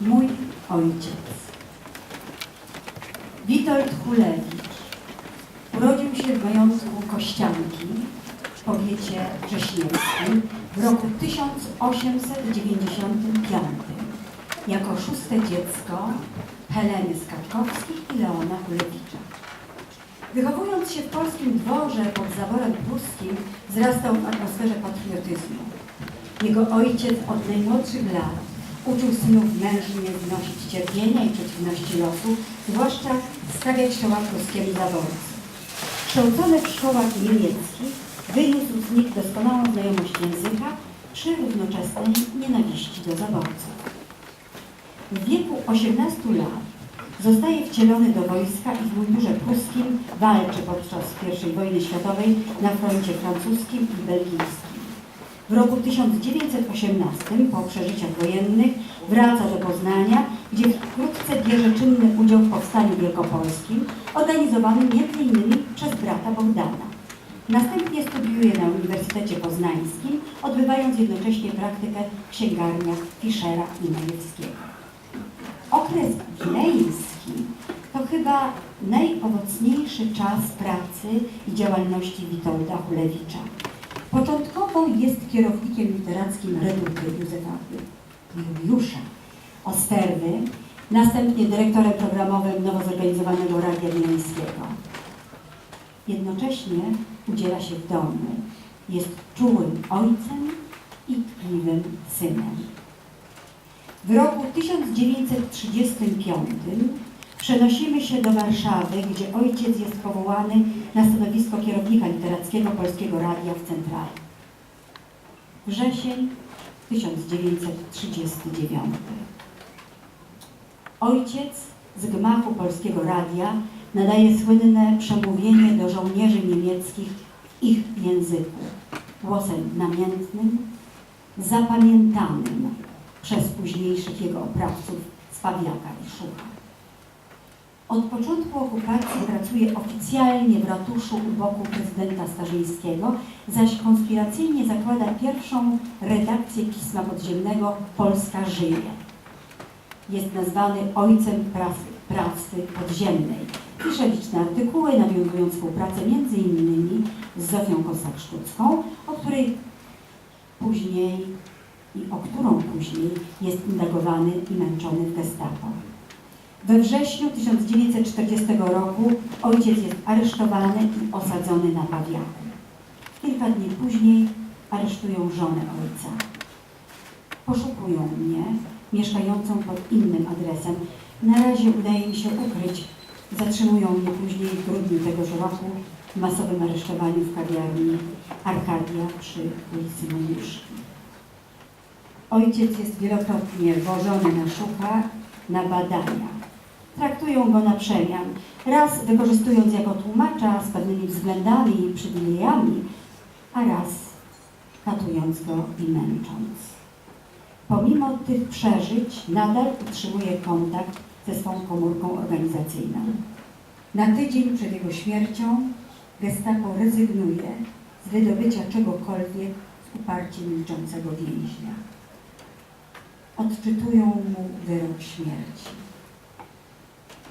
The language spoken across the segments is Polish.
Mój ojciec. Witold Hulewicz urodził się w majątku Kościanki w powiecie wrześniewskim w roku 1895 jako szóste dziecko Heleny Skaczkowskich i Leona Hulewicza. Wychowując się w polskim dworze pod zaborem pruskim, wzrastał w atmosferze patriotyzmu. Jego ojciec od najmłodszych lat uczył synów mężnie znosić cierpienia i przeciwności losu, zwłaszcza stawiać czoła pruskiemu zaborcy. Kształcony w szkołach niemieckich, wyniósł z nich doskonałą znajomość języka przy równoczesnej nienawiści do zaborców. W wieku 18 lat zostaje wcielony do wojska i w mundurze pruskim walczy podczas I wojny światowej na froncie francuskim i belgijskim. W roku 1918 po przeżyciach wojennych wraca do Poznania, gdzie wkrótce bierze czynny udział w powstaniu wielkopolskim, organizowanym m.in. przez brata Bogdana. Następnie studiuje na Uniwersytecie Poznańskim, odbywając jednocześnie praktykę w księgarniach Fischera i Majewskiego. Okres wileński to chyba najowocniejszy czas pracy i działalności Witolda Hulewicza. Początkowo jest kierownikiem literackim Reduty Józefa Juliusza Osterwy, następnie dyrektorem programowym nowo zorganizowanego Radia Wileńskiego. Jednocześnie udziela się w domu. Jest czułym ojcem i tkliwym synem. W roku 1935 przenosimy się do Warszawy, gdzie ojciec jest powołany na stanowisko kierownika literackiego Polskiego Radia w Centrali. Wrzesień 1939. Ojciec z gmachu Polskiego Radia nadaje słynne przemówienie do żołnierzy niemieckich w ich języku, głosem namiętnym, zapamiętanym przez późniejszych jego oprawców z Pawlaka i Szucha. Od początku okupacji pracuje oficjalnie w ratuszu u boku prezydenta Starzyńskiego, zaś konspiracyjnie zakłada pierwszą redakcję pisma podziemnego Polska żyje. Jest nazwany ojcem pracy, pracy podziemnej. Pisze liczne artykuły, nawiązując współpracę innymi z Zofią Kosak-Sztucką, o której później i o którą później jest indagowany i męczony w gestapo. We wrześniu 1940 roku ojciec jest aresztowany i osadzony na Pawiaku. Kilka dni później aresztują żonę ojca. Poszukują mnie, mieszkającą pod innym adresem. Na razie udaje mi się ukryć. Zatrzymują mnie później w grudniu tegoż roku w masowym aresztowaniu w kawiarni Arkadia przy ulicy Moniuszki. Ojciec jest wielokrotnie wożony na szuka, na badania. Traktują go na przemian, raz wykorzystując jako tłumacza z pewnymi względami i przywilejami, a raz katując go i męcząc. Pomimo tych przeżyć nadal utrzymuje kontakt ze swą komórką organizacyjną. Na tydzień przed jego śmiercią gestapo rezygnuje z wydobycia czegokolwiek z uparciem milczącego więźnia odczytują mu wyrok śmierci.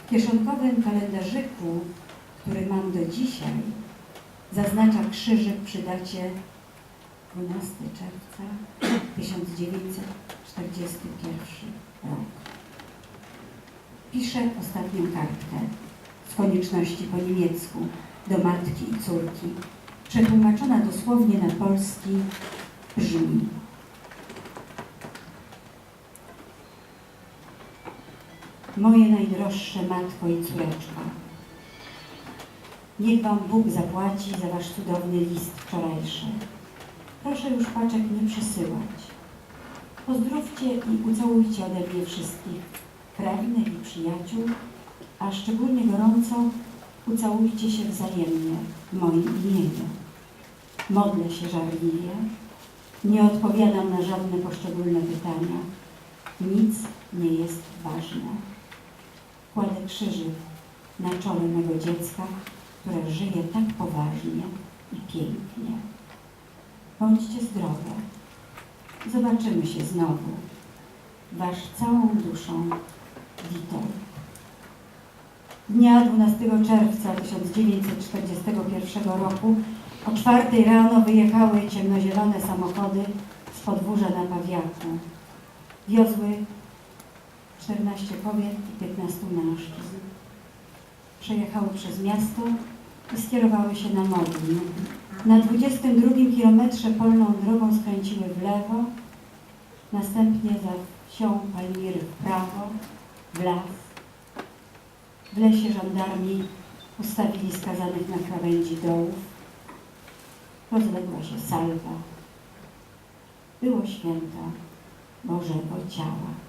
Kieszonkowym kalendarzyku, który mam do dzisiaj, zaznacza krzyżyk przy dacie 12 czerwca 1941 rok. Piszę ostatnią kartkę z konieczności po niemiecku do matki i córki. Przetłumaczona dosłownie na polski brzmi Moje najdroższe matko i córeczko, niech Wam Bóg zapłaci za Wasz cudowny list wczorajszy. Proszę już paczek nie przysyłać. Pozdrówcie i ucałujcie ode mnie wszystkich krewnych i przyjaciół, a szczególnie gorąco ucałujcie się wzajemnie w moim imieniu. Modlę się żarliwie, nie odpowiadam na żadne poszczególne pytania. Nic nie jest ważne kładę krzyżyk na czole mego dziecka, które żyje tak poważnie i pięknie. Bądźcie zdrowe. Zobaczymy się znowu. wasz całą duszą Witold. Dnia 12 czerwca 1941 roku o czwartej rano wyjechały ciemnozielone samochody z podwórza na Pawiaku. Wiozły 14 kobiet i 15 mężczyzn. Przejechały przez miasto i skierowały się na Modlin. Na 22 kilometrze polną drogą skręciły w lewo, następnie za wsią Palmiry w prawo, w las. W lesie żandarmi ustawili skazanych na krawędzi dołów. Rozległa się salwa. Było święto Bożego Ciała.